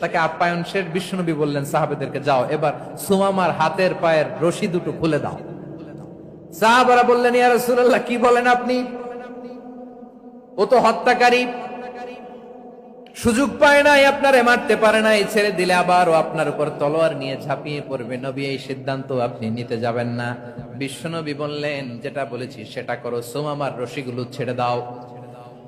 তাকে আপ্যায়ন শেষ বিশ্বনবী বললেন, সাহাবেদেরকে যাও, এবার সুমামার হাতের পায়ের রশি দুটো খুলে দাও। সাহাবারা বললেন, ইয়া রাসূলুল্লাহ, কি বলেন আপনি? ও তো হত্যাকারী। সুযোগ পায় নাই, আপনারে মারতে পারে নাই, ছেড়ে দিলে আবার ও আপনার উপর তলোয়ার নিয়ে ঝাঁপিয়ে পড়বে। নবী, এই সিদ্ধান্ত আপনি নিতে যাবেন না। বিশ্বনবী বললেন, যেটা বলেছি সেটা করো সোমামার রশিগুলো ছেড়ে দাও।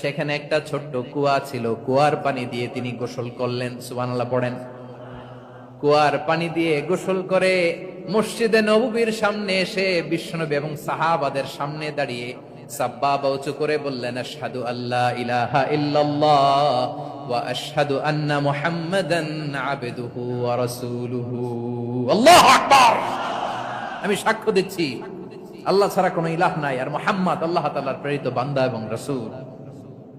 সেখানে একটা ছোট্ট কুয়া ছিল। কুয়ার পানি দিয়ে তিনি গোসল করলেন। সুবহানাল্লাহ, পড়েন। কুয়ার পানি দিয়ে গোসল করে মসজিদে নববীর সামনে এসে বিশ্বনবী এবং সাহাবাদের সামনে দাঁড়িয়ে করে বললেন আল্লাহ ইলাহা ইল্লাল্লাহ আমি সাক্ষ্য দিচ্ছি, আল্লাহ ছাড়া কোনো ইলাহ নাই। আর মুহাম্মদ, আল্লাহ তাআলার প্রেরিত বান্দা এবং রাসূল।